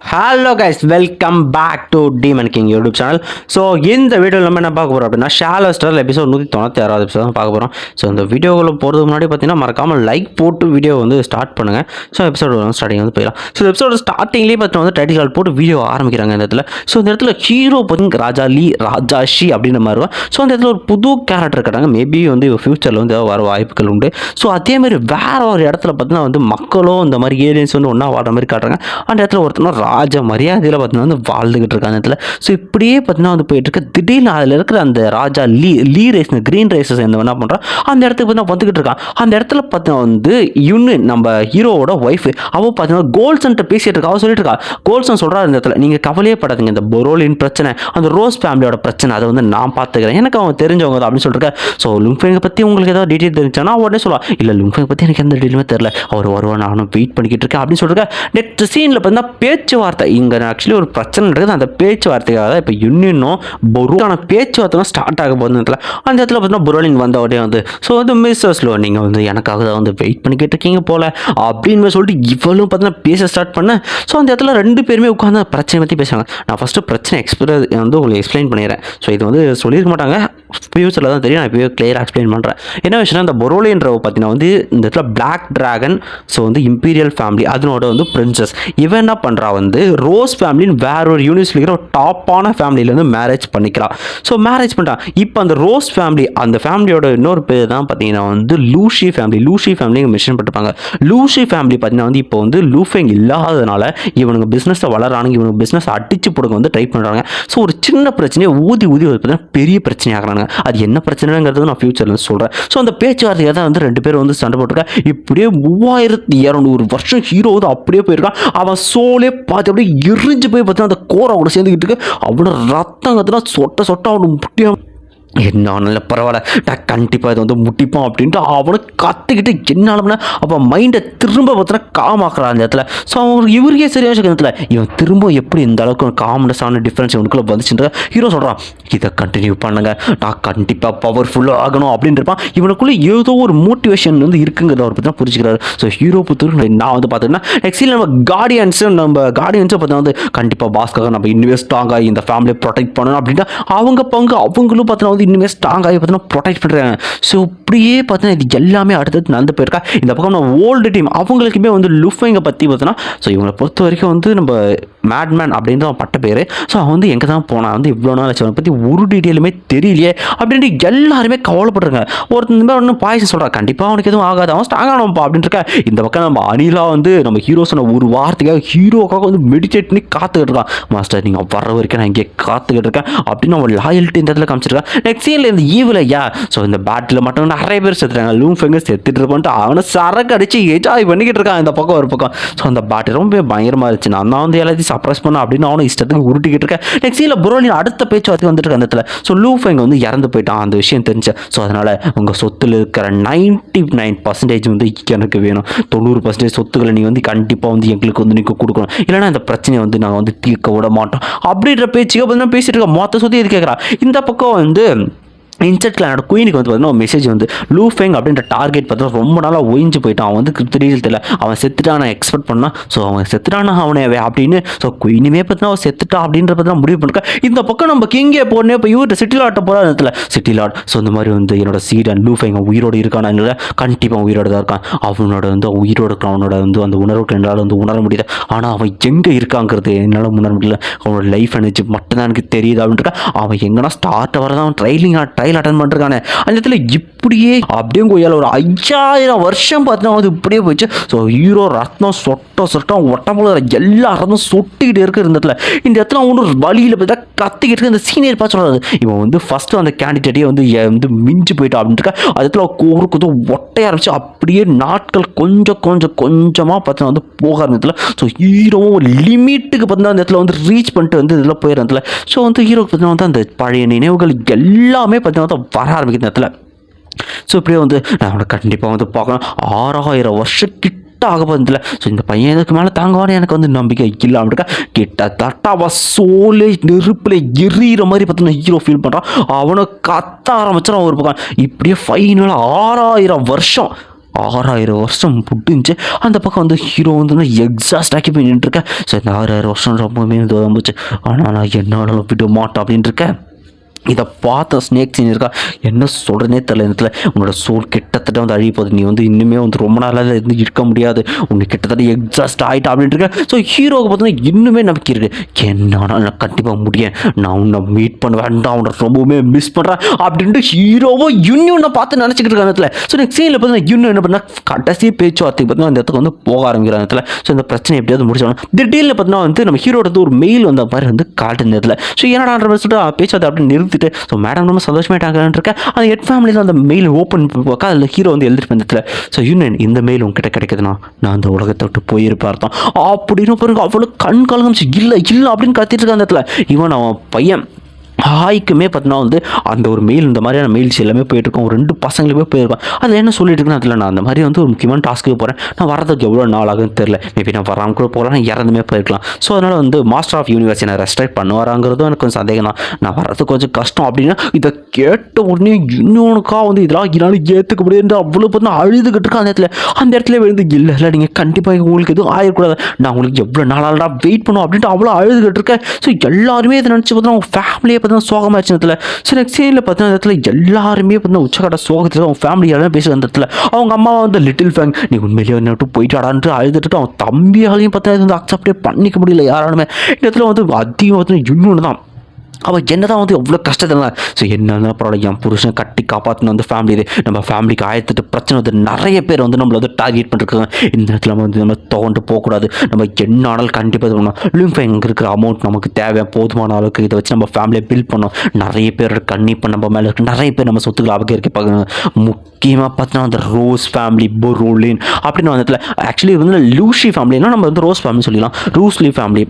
Hello guys welcome back to demon king YouTube channel so இந்த வீடியோவில் நம்ம என்ன பார்க்க போகிறோம் அப்படின்னா ஷாலோ ஸ்டார் எபிசோட் நூற்றி தொண்ணூற்றி ஆறாவது எபிசோட் தான் பார்க்க போகிறோம் ஸோ இந்த வீடியோவில் போகிறதுக்கு முன்னாடி பார்த்தீங்கன்னா மறக்காமல் லைக் போட்டு வீடியோ வந்து ஸ்டார்ட் பண்ணுங்கள் ஸோ எபிசோட் வந்து ஸ்டார்டிங் வந்து போயிடலாம். ஸோ எபிசோட் ஸ்டார்டிங்லேயே பார்த்தீங்கன்னா வந்து டைட்டில் கால் போட்டு வீடியோ ஆரம்பிக்கிறாங்க இந்த இடத்துல. ஸோ இந்த இடத்துல ஹீரோ பார்த்தீங்கன்னா ராஜா லீ ராஜா ஷி அப்படின்ற மாதிரி வரும். ஸோ அந்த இடத்துல ஒரு புது கேரக்டர் இருக்கிறாங்க மேபி வந்து ஃபியூச்சரில் வந்து வர வாய்ப்புகள் உண்டு. ஸோ அதே மாதிரி ஒரு இடத்துல பார்த்தீங்கன்னா வந்து மக்களும் இந்த மாதிரி ஏரியன்ஸ் வந்து ஒன்றா வாடுற மாதிரி காட்டுறாங்க. அந்த இடத்துல ஒருத்தனா ராஜ மரியாதையில் பார்த்தீங்கன்னா வந்து வாழ்ந்துக்கிட்டு இருக்க அந்த இடத்துல. ஸோ இப்படியே பார்த்தீங்கன்னா வந்து போயிட்டுருக்கு திடீர்னு அதில் இருக்கிற அந்த ராஜா லீ லீ ரேஸ் க்ரீன் ரேஸஸ் என்ன என்ன பண்ணுறான் அந்த இடத்துக்கு பார்த்தீங்கன்னா வந்துக்கிட்டு இருக்கான். அந்த இடத்துல பார்த்தீங்கன்னா வந்து யுன்னு நம்ம ஹீரோவோட ஒய்ஃப் அவள் பார்த்தீங்கன்னா கோல்சன்ட்ட பேசிகிட்டு இருக்கா. அவள் சொல்லிட்டு இருக்கா கோல்சன் சொல்கிறா இந்த இடத்துல நீங்கள் கவலையே படாதீங்க. இந்த பொரோலின் பிரச்சனை அந்த ரோஸ் ஃபேமிலியோட பிரச்சனை அதை வந்து நான் பார்த்துக்கிறேன் எனக்கு அவன் தெரிஞ்சவங்க தான் அப்படின்னு சொல்லிட்டு ஸோ லுங்ஃபெங்கை பற்றி உங்களுக்கு ஏதாவது டீட்டெயில் தெரிஞ்சானா உடனே சொல்லுவா இல்லை லுங்ஃபெங்கை பற்றி எனக்கு எந்த டீட்டெயிலுமே தெரியல. அவர் வருவான் நானும் வெயிட் பண்ணிக்கிட்டு இருக்கேன் அப்படின்னு சொல்லிருக்கேன் நெக்ஸ்ட் சீனில் பார்த்தீங்கன்னா பேச்சு பேச்சுவார்த்தை. இங்கே ஆக்சுவலி ஒரு பிரச்சனை இருக்குது அந்த பேச்சுவார்த்தைக்காக தான் இப்போ யூனியனும் பொருளான பேச்சுவார்த்தை ஸ்டார்ட் ஆக போகுது இடத்துல. அந்த இடத்துல பார்த்தீங்கன்னா புரோலின் வந்த உடனே வந்து ஸோ வந்து மிஸ்ஸஸ்லோ நீங்கள் வந்து எனக்காக தான் வந்து வெயிட் பண்ணிக்கிட்டு இருக்கீங்க போல. அப்படின்னு சொல்லிட்டு இவளும் பார்த்தீங்கன்னா பேச ஸ்டார்ட் பண்ண. ஸோ அந்த இடத்துல ரெண்டு பேருமே உட்காந்து பிரச்சனை பற்றி பேசுவாங்க நான் ஃபஸ்ட்டு பிரச்சனை எக்ஸ்பிர வந்து உங்களுக்கு எக்ஸ்பிளைன் பண்ணிடுறேன். ஸோ இது வந்து சொல்லியிருக்க மாட்டாங்க. ஃபியூச்சரில் தான் தெரியும். நான் இப்போயே கிளியராக எக்ஸ்பிளைன் பண்ணுறேன் என்ன விஷயம்னா இந்த பொரோலின்றவ பார்த்தீங்கன்னா வந்து இந்த இடத்துல பிளாக் டிராகன் ஸோ வந்து இம்பீரியல் ஃபேமிலி அதனோட வந்து பிரின்சஸ் இவன் என்ன பண்ணுறா வந்து ரோஸ் ஃபேமிலின்னு வேற ஒரு யூனிவர்ஸில் இருக்கிற ஒரு டாப்பான ஃபேமிலியிலேருந்து மேரேஜ் பண்ணிக்கலாம் ஸோ மேரேஜ் பண்ணிட்டான் இப்போ அந்த ரோஸ் ஃபேமிலி அந்த ஃபேமிலியோட இன்னொரு பேர் தான் பார்த்தீங்கன்னா வந்து லூஷி ஃபேமிலி லூஷி ஃபேமிலி மென்ஷன் பண்ணிருப்பாங்க. லூஷி ஃபேமிலி பார்த்தீங்கன்னா வந்து இப்போ வந்து லூஃபேங் இல்லாததுனால இவனுங்க பிஸ்னஸை வளரானுங்க இவனுக்கு பிஸ்னஸ் அடிச்சு போடுங்க வந்து ட்ரை பண்ணுறாங்க ஸோ ஒரு சின்ன பிரச்சனையை ஊதி ஊதி வந்து பார்த்தீங்கன்னா பெரிய பிரச்சனை ஆகிறானுங்க அது என்ன பிரச்சனைங்கிறது நான் ஃபியூச்சரில் சொல்கிறேன் ஸோ அந்த பேச்சுவார்த்தையை தான் வந்து ரெண்டு பேரும் வந்து சண்டை போட்டிருக்கா. இப்படியே மூவாயிரத்தி இரநூறு வருஷம் ஹீரோ வந்து அப்படியே போயிருக்கான். அவன் சோலே பார்த்து அப்படியே எரிஞ்சு போய் பார்த்தீங்கன்னா அந்த கோரோட சேர்ந்துக்கிட்டு இருக்கு. அவனோட ரத்தம் கத்துனா சொட்ட சொட்ட அவனுக்கு முட்டியா என்ன பரவாயில்ல. நான் கண்டிப்பாக இதை வந்து முட்டிப்போம் அப்படின்ட்டு அவனை கற்றுக்கிட்டு என்னாலும்னா அப்போ மைண்டை திரும்ப பார்த்தா காமாக்குறான் அந்த இடத்துல. ஸோ அவனுக்கு இவருக்கே சரியான விஷயம் இடத்துல இவன் திரும்ப எப்படி இந்த அளவுக்கு காமனஸான டிஃப்ரென்ஸ் இவனுக்குள்ளே வந்துச்சுன்ற ஹீரோ சொல்கிறான் இதை கண்டினியூ பண்ணுங்க. நான் கண்டிப்பாக பவர்ஃபுல்லாக ஆகணும் அப்படின்னு இருப்பான். இவனுக்குள்ளே ஏதோ ஒரு மோட்டிவேஷன் வந்து இருக்குங்கிறத அவர் பற்றி புரிஞ்சுக்கிறாரு. ஸோ ஹீரோ புத்தூர் நான் வந்து பார்த்தீங்கன்னா நெக்ஸ்ட் நம்ம கார்டியன்ஸும் நம்ம கார்டியன்ஸும் பார்த்தீங்கன்னா வந்து கண்டிப்பாக பாஸ்க்காக நம்ம இன்வெஸ்ட் ஆக இந்த ஃபேமிலியை ப்ரொடெக்ட் பண்ணணும் அப்படின்ட்டு அவங்க பங்கு அவங்களும் பார்த்தீங்கன்னா வந்து இன்னுமே ஸ்ட்ராங்காகி பார்த்தீங்கன்னா ப்ரொடெக்ட் பண்ணுறாங்க ஸோ இப்படியே பார்த்தீங்கன்னா இது எல்லாமே அடுத்தது நடந்து போயிருக்கா. இந்த பக்கம் நம்ம ஓல்டு டீம் அவங்களுக்குமே வந்து லுஃபைங்க பற்றி பார்த்தோன்னா ஸோ இவங்களை பொறுத்த வரைக்கும் வந்து நம்ம மேட்மேன் அப்படின்ற அவன் பட்ட பேர். ஸோ அவன் வந்து எங்கே தான் போனான்? வந்து இவ்வளோ நாள் ஆச்சு. அவனை பற்றி ஒரு டீட்டெயிலுமே தெரியலையே. அப்படின்ட்டு எல்லாருமே கவலைப்படுறாங்க ஒருத்தன் இந்த மாதிரி ஒன்று பாயசம் சொல்கிறான் கண்டிப்பாக அவனுக்கு எதுவும் ஆகாது. அவன் ஸ்ட்ராங் ஆனவன்ப்பா அப்படின்னு இந்த பக்கம் நம்ம அனிலா வந்து நம்ம ஹீரோ சொன்ன ஒரு வார்த்தைக்காக ஹீரோக்காக வந்து மெடிடேட் பண்ணி காத்துக்கிட்டு இருக்கான். மாஸ்டர் நீங்கள் வர வரைக்கும் நான் இங்கே காத்துக்கிட்டு இருக்கேன். அப்படின்னு அவன் லாயல்ட்டி இந்த இடத்துல காமிச்சிருக்கான். நெக்ஸ்ட் சீனில் இந்த ஈவில் ஐயா ஸோ இந்த பேட்டில் மட்டும் நிறைய பேர் செத்துறாங்க லூம் ஃபெங்கர் செத்துட்டு இருப்பான்ட்டு அவனை சரக்கு அடித்து என்ஜாய் பண்ணிக்கிட்டு இருக்கான். இந்த பக்கம் ஒரு பக்கம். ஸோ அந்த பேட்டு ரொம்ப பயங்கரமாக இருந்துச்சு. நான் தான் வந்து எல்லாத்தையும் சப்ரஸ் பண்ண அப்படின்னு அவனும் இஷ்டத்துக்கு உருட்டிக்கிட்டு இருக்கேன். நெக்ஸ்ட் சீனில் புரோலின் அடுத்த பேச்சுவார்த்தை வந்துட்டு இருக்க அந்த இடத்துல. ஸோ லூஃப் இங்கே வந்து இறந்து போயிட்டான். அந்த விஷயம் தெரிஞ்ச. ஸோ அதனால் உங்கள் சொத்தில் இருக்கிற நைன்ட்டி நைன் பர்சன்டேஜ் வந்து எனக்கு வேணும். தொண்ணூறு பர்சன்டேஜ் சொத்துக்களை நீ வந்து கண்டிப்பாக வந்து எங்களுக்கு வந்து நீங்கள் கொடுக்கணும். இல்லைனா இந்த பிரச்சனையை வந்து நாங்கள் வந்து தீர்க்க விட மாட்டோம். அப்படின்ற பேச்சுக்கே பார்த்தீங்கன்னா பேசிட்டு இருக்க. மொத்த சொத்து இது கேட்குறா இந்த பக்கம் வந்து இன்செட் கிளானோட குயினுக்கு வந்து பார்த்தீங்கன்னா ஒரு மெசேஜ் வந்து லூஃபெங் அப்படின்ற டார்கெட் பார்த்தீங்கன்னா ரொம்ப நாளாக ஒழிஞ்சு போயிட்டான். அவன் வந்து தெரியல தெரியல. அவன் செத்துட்டான் நான் எக்ஸ்பெக்ட் பண்ணால் ஸோ அவன் செத்துட்டானா அவனே அப்படின்னு ஸோ குயினுமே பார்த்தீங்கன்னா அவன் செத்துட்டான் அப்படின்ற பார்த்தீங்கன்னா முடிவு பண்ணிருக்கா. இந்த பக்கம் நம்ம கிங்கே போனே இப்போ இவர்கிட்ட சிட்டி லாட்டை போகிற இடத்துல. சிட்டி லாட் ஸோ இந்த மாதிரி வந்து என்னோட சீடன் லூஃபெங் உயிரோடு இருக்கானா கண்டிப்பாக உயிரோடு தான் இருக்கான். அவனோட வந்து உயிரோடு இருக்கான். அவனோட வந்து அந்த உணர்வுக்கு என்னால் வந்து உணர முடியல. ஆனால் அவன் எங்கே இருக்காங்கிறது என்னால் உணர முடியல. அவனோட லைஃப் எனர்ஜி மட்டும்தான் எனக்கு தெரியுது அப்படின்ட்டு அவன் எங்கன்னா ஸ்டார்ட் வர தான் அவன் ட்ரைலிங் ட்ரைல் அட்டன் பண்ணிருக்கானே அந்த இடத்துல இப்படியே அப்படியே கொய்யால் ஒரு ஐயாயிரம் வருஷம் பார்த்தீங்கன்னா வந்து இப்படியே போயிடுச்சு ஸோ ஹீரோ ரத்னம் சொட்ட சொட்டம் ஒட்டம்போல எல்லா ரத்தம் சொட்டிக்கிட்டு இருக்கிற இந்த இடத்துல. இந்த இடத்துல அவனு வழியில் பார்த்தா கத்திக்கிட்டு இருக்க. இந்த சீனியர் பார்த்து சொல்கிறாரு இவன் வந்து ஃபஸ்ட்டு அந்த கேண்டிடேட்டே வந்து வந்து மிஞ்சி போயிட்டா அப்படின்ட்டு இருக்கா. அது இடத்துல ஒரு குது ஒட்டைய ஆரம்பிச்சு அப்படியே நாட்கள் கொஞ்சம் கொஞ்சம் கொஞ்சமாக பார்த்தீங்கன்னா வந்து போக ஆரம்பிச்சதுல. ஸோ ஹீரோவும் லிமிட்டுக்கு பார்த்தீங்கன்னா அந்த இடத்துல வந்து ரீச் பண்ணிட்டு வந்து இதில் போயிடுறதுல ஸோ வந்து ஹீரோக்கு பார்த்தீங்கன்னா வந்து அந்த பழைய நினைவுகள் எல்லாமே பார்த்தீங்கன்னா வந்து வர ஆரம்பிக்கிற நேரத்தில் ஸோ இப்படியே வந்து நான் அவனை கண்டிப்பாக வந்து பார்க்கணும். ஆறாயிரம் வருஷம் கிட்ட ஆக போதில்ல ஸோ இந்த பையன் இதுக்கு மேலே தாங்குவான்னு எனக்கு வந்து நம்பிக்கை இல்லை அப்படிக்கா கிட்டத்தட்ட அவன் சோலே நெருப்பில் எரியிற மாதிரி பார்த்தீங்கன்னா ஹீரோ ஃபீல் பண்ணுறான் அவனை கத்த ஆரம்பிச்சிடும் ஒரு பக்கம். இப்படியே ஃபைனலாக ஆறாயிரம் வருஷம் ஆறாயிரம் வருஷம் முடிஞ்சு அந்த பக்கம் வந்து ஹீரோ வந்து எக்ஸாஸ்ட் ஆக்கி போய் நின்றுருக்கேன் ஸோ இந்த ஆறாயிரம் வருஷம் ரொம்பவுமே வந்து வந்துச்சு ஆனால் நான் என்னாலும் விட மாட்டேன் அப்படின்ட்டு இருக்கேன் இதை பார்த்த ஸ்னேக் சீன் இருக்கா என்ன சொல்கிறனே தெரியல இடத்துல. உன்னோட சோல் கிட்டத்தட்ட வந்து அழிய போகுது. நீ வந்து இன்னுமே வந்து ரொம்ப நாளாக இருந்து இருக்க முடியாது. உன்னை கிட்டத்தட்ட எக்ஸாஸ்ட் ஆகிட்டா அப்படின்ட்டு இருக்க. ஸோ ஹீரோவுக்கு பார்த்தீங்கன்னா இன்னுமே நம்பிக்கை இருக்குது என்னால் நான் கண்டிப்பாக முடியும் நான் உன்னை மீட் பண்ண வேண்டாம் உன்னை ரொம்பவுமே மிஸ் பண்ணுறேன் அப்படின்ட்டு ஹீரோவோ இன்னும் பார்த்து நினச்சிக்கிட்டு இருக்க இடத்துல. ஸோ நெக்ஸ்ட் சீனில் பார்த்தீங்கன்னா இன்னும் என்ன பண்ணால் கடைசி பேச்சுவார்த்தைக்கு பார்த்தீங்கன்னா அந்த இடத்துக்கு வந்து போக ஆரம்பிக்கிற இடத்துல. ஸோ இந்த பிரச்சனை எப்படியாவது முடிச்சிடணும் திடீர்னு பார்த்தீங்கன்னா வந்து நம்ம ஹீரோட ஒரு மெயில் வந்த மாதிரி வந்து காட்டு இடத்துல. ஸோ என்னடான்ற சொல்லிட்டு பேச்சுவார்த்தை அப்படின்னு நிறுத்திட்டு ஸோ மேடம் ரொம்ப சந்தோஷமாயிட்டாங்கன்னு இருக்க அந்த ஹெட் ஃபேமிலியில் அந்த மெயில் ஓப்பன் பார்க்க அதில் ஹீரோ வந்து எழுதிட்டு இந்த இடத்துல ஸோ யூனியன் இந்த மெயில் உங்ககிட்ட கிடைக்குதுன்னா நான் அந்த உலகத்தை விட்டு போயிருப்பேன் அர்த்தம். அப்படின்னு பாருங்க அவ்வளோ கண் கலங்கமிச்சு இல்லை இல்லை அப்படின்னு கத்திட்டு இருக்க அந்த இடத்துல. இவன் அவன் பையன். ஹாய்க்குமே பார்த்தீங்கன்னா வந்து அந்த ஒரு மெயில் இந்த மாதிரியான மெயில்ஸ் எல்லாமே போயிட்டுருக்கோம். ஒரு ரெண்டு பசங்களுமே போயிருக்கோம் அதில் என்ன சொல்லிட்டு இருக்குன்னு அதில் நான் அந்த மாதிரி வந்து ஒரு முக்கியமான டாஸ்க்கு போகிறேன் நான் வரதுக்கு எவ்வளோ நாள் ஆகுன்னு தெரில மேபி நான் வராமல் கூட போகலாம் நான் இறந்துமே போயிருக்கலாம். ஸோ அதனால் வந்து மாஸ்டர் ஆஃப் யூனிவர்ஸ் என்ன ரெஸ்ட்ரைட் பண்ணுவாராங்கிறதும் எனக்கு கொஞ்சம் சந்தேகம் தான் நான் வரது கொஞ்சம் கஷ்டம் அப்படின்னா இதை கேட்ட உடனே இன்னொன்னுக்கா வந்து இதெல்லாம் என்னால் ஏற்றுக்க முடியாது அவ்வளோ பார்த்தா அழுதுகிட்டு இருக்கேன் அந்த இடத்துல. அந்த இடத்துல விழுந்து இல்லை இல்லை நீங்கள் கண்டிப்பாக உங்களுக்கு எதுவும் ஆயிடக்கூடாது நான் உங்களுக்கு எவ்வளோ நாளாக வெயிட் பண்ணுவோம் அப்படின்ட்டு அவ்வளோ அழுதுகிட்டு இருக்கேன். ஸோ எல்லாருமே இதை நினச்சி பார்த்தா அவங்க ஃபேமிலியை பார்த்தா சோகமாகிடுச்சு இடத்துல. ஸோ நெக்ஸ்ட் சீனில் பார்த்தீங்கன்னா இந்த இடத்துல எல்லாருமே பார்த்தீங்கன்னா உச்சக்கட்ட சோகத்தில் அவங்க ஃபேமிலியாலும் பேசுகிற அந்த இடத்துல. அவங்க அம்மா வந்து லிட்டில் ஃபேங் நீ உண்மையிலேயே என்ன விட்டு போயிட்டாடான்ட்டு அழுதுட்டு அவன் தம்பியாலையும் பார்த்தா இது வந்து அக்செப்டே பண்ணிக்க முடியல யாராலுமே. இந்த இடத்துல வந்து அதிகமாக பார்த்தீங்கன்னா இன்னொன்று தான். அவள் என்ன தான் வந்து எவ்வளோ கஷ்டத்தில் ஸோ என்னன்னா பரவாயில்ல என் புருஷன் கட்டி காப்பாற்றணும் வந்து ஃபேமிலி இது. நம்ம ஃபேமிலிக்கு ஆயிரத்தெட்டு பிரச்சனை வந்து நிறைய பேர் வந்து நம்மளை வந்து டார்கெட் பண்ணிருக்காங்க. இந்த இடத்துல நம்ம வந்து நம்ம தோண்டு போகக்கூடாது. நம்ம என்ன ஆனாலும் கண்டிப்பாக இது பண்ணணும். லிம்ஃபை எங்கே இருக்கிற அமௌண்ட் நமக்கு தேவை. போதுமான அளவுக்கு இதை வச்சு நம்ம ஃபேமிலியை பில்ட் பண்ணோம் நிறைய பேரோட கண்ணிப்பு நம்ம மேலே இருக்கு. நிறைய பேர் நம்ம சொத்துக்களை அபகரிக்க பார்க்குறாங்க. முக்கியமாக பார்த்தீங்கன்னா அந்த ரோஸ் ஃபேமிலி பொரோலின் அப்படின்னு வந்து ஆக்சுவலி வந்து லூஷி ஃபேமிலினா நம்ம வந்து ரோஸ் ஃபேமிலி சொல்லிடலாம். ரூஸ்லி ஃபேமிலி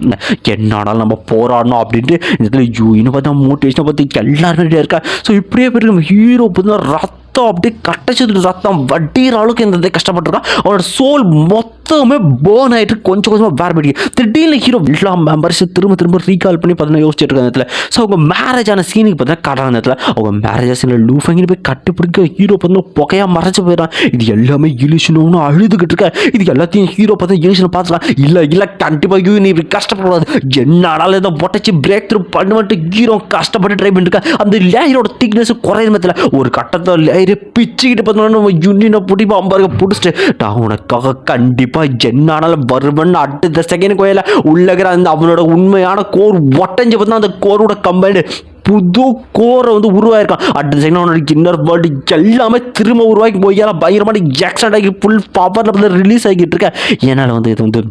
என்ன ஆனாலும் நம்ம போராடணும் அப்படின்ட்டு இந்த இடத்துல யூ இன்னும் பார்த்தா மோட்டிவேஷனை பற்றி எல்லாருமே இருக்கா? ஸோ இப்படியே பேர் நம்ம ஹீரோ பார்த்தீங்கன்னா ரத்தம் அப்படியே கட்டச்சதுக்கு ரத்தம் வட்டிற அளவுக்கு இந்த இதை கஷ்டப்பட்டுருக்கான். அவனோட சோல் மொத்தமே போன் ஆகிட்டு கொஞ்சம் கொஞ்சமாக வேறு படிக்க திடீர்னு ஹீரோ எல்லா மெம்பர்ஸ் திரும்ப திரும்ப ரீகால் பண்ணி பார்த்தீங்கன்னா யோசிச்சுட்டு இருக்க நேரத்தில் ஸோ அவங்க மேரேஜ் ஆன சீனுக்கு பார்த்தீங்கன்னா காட்டுறாங்க நேரத்தில் அவங்க மேரேஜ் சீனில் லூஃபங்கின்னு போய் கட்டி பிடிக்க ஹீரோ பார்த்தீங்கன்னா புகையாக மறைச்சு போயிடறான். இது எல்லாமே இலிஷனும்னு அழுதுகிட்டு இருக்க. இது எல்லாத்தையும் ஹீரோ பார்த்தா இலிஷனை பார்த்துலாம் இல்லை இல்லை கண்டிப்பாக யூ நீ இப்படி கஷ்டப்படக்கூடாது. என்ன ஆனாலும் இதை பொட்டச்சு பிரேக் த்ரூ பண்ணுவன்ட்டு ஹீரோ கஷ்டப்பட்டு ட்ரை பண்ணிருக்கா அந்த லேயரோட திக்னஸ் குறையிற மத்தியில் ஒரு கட்டத்தை லேயரை பிச்சுக்கிட்டு பார்த்தோம்னா நம்ம யூனியனை பிடி பாம்பாருங்க பிடிச்சிட்டு. நான் உனக்காக கண்டிப்பாக என்னானாலும் வருவேன்னு அடுத்த செகண்ட் கோயில உள்ளகிற அந்த அவனோட உண்மையான கோர் ஒட்டஞ்சு பார்த்தா அந்த கோரோட கம்பைண்டு புது கோரை வந்து உருவாயிருக்கான். அடுத்த செகண்ட் அவனோட இன்னர் வேர்ல்டு எல்லாமே திரும்ப உருவாக்கி போய் பயங்கரமான ஆக்சிடென்ட் ஆகி ஃபுல் பவரில் ரிலீஸ் ஆகிட்டு இருக்கேன். என்னால் வந்து இது வந்து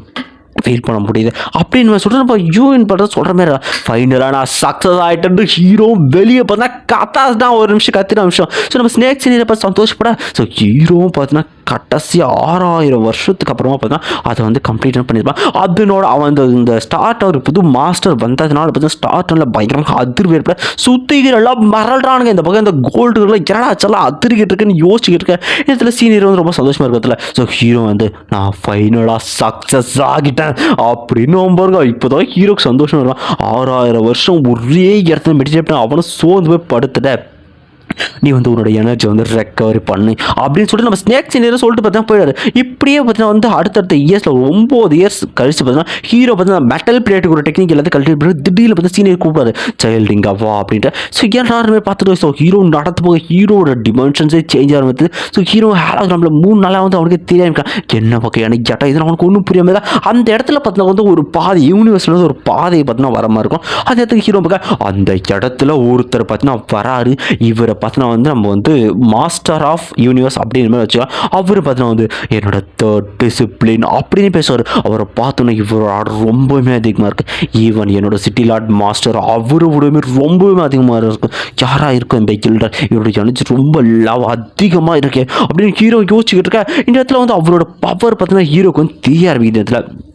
ஃபீல் பண்ண முடியுது. அப்படின்னு நம்ம நம்ம யூஎன் பண்ணுறது சொல்கிற மாதிரி ஃபைனலாக நான் சக்ஸஸ் ஆகிட்டு ஹீரோ வெளியே பார்த்தா கத்தாஸ் தான் ஒரு நிமிஷம் கத்தின நிமிஷம். ஸோ நம்ம ஸ்னேக் சீனியை பார்த்து சந்தோஷப்பட ஸோ ஹீரோவும் பார்த்தீங்கன்னா கடைசி ஆறாயிரம் வருஷத்துக்கு அப்புறமா பார்த்தா அதை வந்து கம்ப்ளீட் பண்ணியிருப்பான். அதனோட அவன் இந்த இந்த ஸ்டார்ட் ஒரு புது மாஸ்டர் வந்ததுனால பார்த்தா ஸ்டார்டரில் பயங்கரமாக அதிர்வு ஏற்பட சுத்திக்கிற எல்லாம் மறல்றானுங்க. இந்த பக்கம் இந்த கோல்டுலாம் என்னடா ஆச்செல்லாம் அதிர்கிட்டு இருக்குன்னு யோசிச்சுக்கிட்டு இருக்கேன். இதில் சீனியர் வந்து ரொம்ப சந்தோஷமாக இருக்கிறதுல ஸோ ஹீரோ வந்து நான் ஃபைனலாக சக்ஸஸ் ஆகிட்டேன். அப்படின்னு பாருங்க. இப்போதான் ஹீரோக்கு சந்தோஷம் இருக்கும் ஆறாயிரம் வருஷம் ஒரே இடத்துல மெடிடேட் அவனை சோர்ந்து போய் படுத்துட்டேன். நீ வந்து உன்னோட எனர்ஜி வந்து ரெக்கவரி பண்ணு. அப்படின்னு சொல்லிட்டு நம்ம ஸ்நேக்ஸ் சீனியர் சொல்லிட்டு பார்த்தா போயிடாரு இப்படியே பார்த்தீங்கன்னா வந்து அடுத்தடுத்த இயர்ஸில் ஒரு ஒம்பது இயர்ஸ் கழிச்சு பார்த்தீங்கன்னா ஹீரோ பார்த்தீங்கன்னா மெட்டல் பிளேட்டுக்கு ஒரு டெக்னிக் எல்லாத்தையும் கழட்டி பண்ணி திடீர்னு பார்த்தா சீனியர் கூப்பிடாரு சைல்டிங் வா அப்படின்ட்டு. ஸோ எல்லாருமே பார்த்துட்டு ஸோ ஹீரோ நடத்து போக ஹீரோட டிமென்ஷன்ஸே சேஞ்ச் ஆரம்பித்து ஸோ ஹீரோ ஹேலோகிராமில் மூணு நாளாக வந்து அவனுக்கு தெரியாம என்ன பக்கம் எனக்கு ஜட்டா அவனுக்கு ஒன்றும் புரியாமல் தான் அந்த இடத்துல பார்த்தீங்கன்னா வந்து ஒரு பாதை யூனிவர்ஸில் வந்து ஒரு பாதையை பார்த்தீங்கன்னா வர மாதிரி இருக்கும். அந்த இடத்துக்கு ஹீரோ பார்க்க அந்த இடத்துல ஒருத்தர் பார்த்தீங்கன்னா வராரு. இவரை பார்த்தீங்கன்னா வந்து நம்ம வந்து மாஸ்டர் ஆஃப் யூனிவர்ஸ் அப்படின்ற மாதிரி வச்சுக்கலாம் அவர் பார்த்தீங்கன்னா வந்து என்னோட தேர்ட் டிசிப்ளின் அப்படின்னு பேசுவார். அவரை பார்த்தோன்னா இவரோட ஆர்டர் ரொம்பவுமே அதிகமாக இருக்குது ஈவன் என்னோட சிட்டி லார்ட் மாஸ்டர் அவரோடமே ரொம்பவுமே அதிகமாக இருக்கும் யாராக இருக்கும் இந்த கில்டர்? இவரோட எனர்ஜி ரொம்ப லவ் அதிகமாக இருக்கு. அப்படின்னு ஹீரோ யோசிச்சுக்கிட்டு இருக்க. இந்த இடத்துல வந்து அவரோட பவர் பார்த்தீங்கன்னா ஹீரோக்கு வந்து தீய ஆரம்பிக்குது இந்த இடத்துல.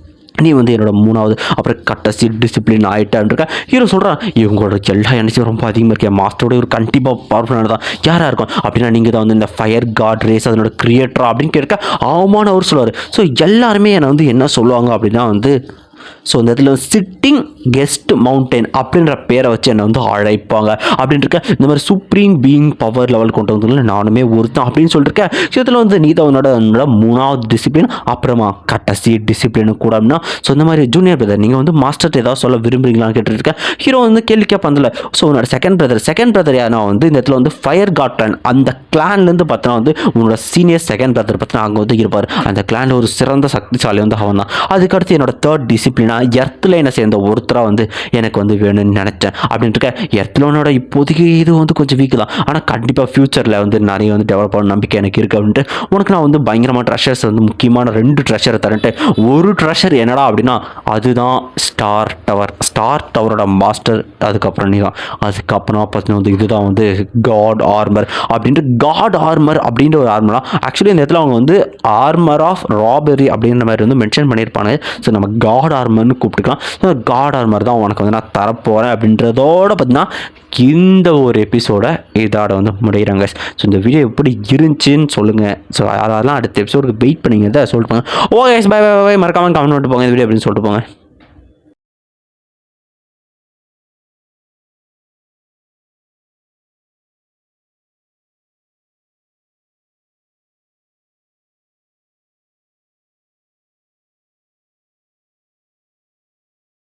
நீ வந்து என்னோட மூணாவது அப்புறம் கட்டசி டிசிப்ளின் ஆகிட்டான்னு இருக்க ஹீரோ சொல்கிறான் இவங்களோட எல்லா எனர்ஜியும் ரொம்ப அதிகமாக இருக்கேன் மாஸ்டரோட ஒரு கண்டிப்பாக பவர்ஃபுல்லான தான். யாராக இருக்கும்? அப்படின்னா நீங்கள் தான் வந்து இந்த ஃபயர் காட் ரேஸ் அதனோட கிரியேட்டரா அப்படின்னு கேட்க ஆமான்னு அவர் சொல்லுவார். ஸோ எல்லாருமே என்னை வந்து என்ன சொல்லுவாங்க அப்படின்னா வந்து ஸோ இந்த இடத்துல சிட்டிங் கெஸ்ட் மவுண்டைன் அப்படின்ற பேரை வச்சு என்னை வந்து அழைப்பாங்க. அப்படின்னு இருக்க இந்த மாதிரி சுப்ரீம் பீயிங் பவர் லெவல் கொண்டு வந்ததுல நானுமே ஒருத்தன் அப்படின்னு சொல்லியிருக்கேன் இதில் வந்து நீ தான் உன்னோட மூணாவது டிசிப்ளின் அப்புறமா கடைசி டிசிப்ளினு கூட அப்படின்னா ஸோ இந்த மாதிரி ஜூனியர் பிரதர் நீங்கள் வந்து மாஸ்டர் ஏதாவது சொல்ல விரும்புறீங்களான்னு கேட்டுருக்கேன் ஹீரோ வந்து கேள்வி கேட்பாந்துல ஸோ உன்னோட செகண்ட் பிரதர் செகண்ட் பிரதர் யாரா வந்து இந்த இடத்துல வந்து ஃபயர் காட் அந்த கிளான்லேருந்து பார்த்தினா வந்து உன்னோட சீனியர் செகண்ட் பிரதர் பார்த்தீங்கன்னா அங்கே வந்து இருப்பார். அந்த கிளானில் ஒரு சிறந்த சக்திசாலி வந்து அவன் தான் அதுக்கடுத்து என்னோட தேர்ட் டிசிப்ளினாக எர்த்லைனை சேர்ந்த ஒருத்தராக வந்து எனக்கு வந்து வேணும்னு நினச்சேன். அப்படின்ட்டு இருக்க எர்த்லோனோட இப்போதைக்கு இது வந்து கொஞ்சம் வீக் தான். ஆனால் கண்டிப்பாக ஃப்யூச்சரில் வந்து நிறைய வந்து டெவலப் பண்ண நம்பிக்கை எனக்கு இருக்குது அப்படின்ட்டு உனக்கு நான் வந்து பயங்கரமான ட்ரெஷர்ஸ் வந்து முக்கியமான ரெண்டு ட்ரெஷரை தரேன்ட்டு ஒரு ட்ரெஷர் என்னடா அப்படின்னா அதுதான் ஸ்டார் டவர் ஸ்டார் டவரோட மாஸ்டர் அதுக்கப்புறம் நீ தான் அதுக்கப்புறம் பார்த்தீங்கன்னா வந்து இதுதான் வந்து காட் ஆர்மர் அப்படின்ட்டு காட் ஆர்மர் அப்படின்ற ஒரு ஆர்மராக ஆக்சுவலி இந்த இடத்துல அவங்க வந்து ஆர்மர் ஆஃப் ராபரி அப்படின்ற மாதிரி வந்து மென்ஷன் பண்ணியிருப்பாங்க ஸோ நம்ம காட் ஆர்மர்னு கூப்பிட்டுக்கலாம். ஸோ காட் ஆர்மர் தான் உனக்கு வந்து நான் தரப்போகிறேன் அப்படின்றதோட பார்த்தீங்கன்னா இந்த ஒரு எபிசோட இதோட வந்து முடிகிறாங்க ஸோ இந்த வீடியோ எப்படி இருந்துச்சுன்னு சொல்லுங்கள் ஸோ அதெல்லாம் அடுத்த எபிசோடுக்கு வெயிட் பண்ணிங்கிறத சொல்லிட்டு போங்க. ஓகே பை பை பை மறக்காமல் கமெண்ட் பண்ணிட்டு போங்க இந்த வீடியோ அப்படின்னு சொல்லிட்டு போங்க.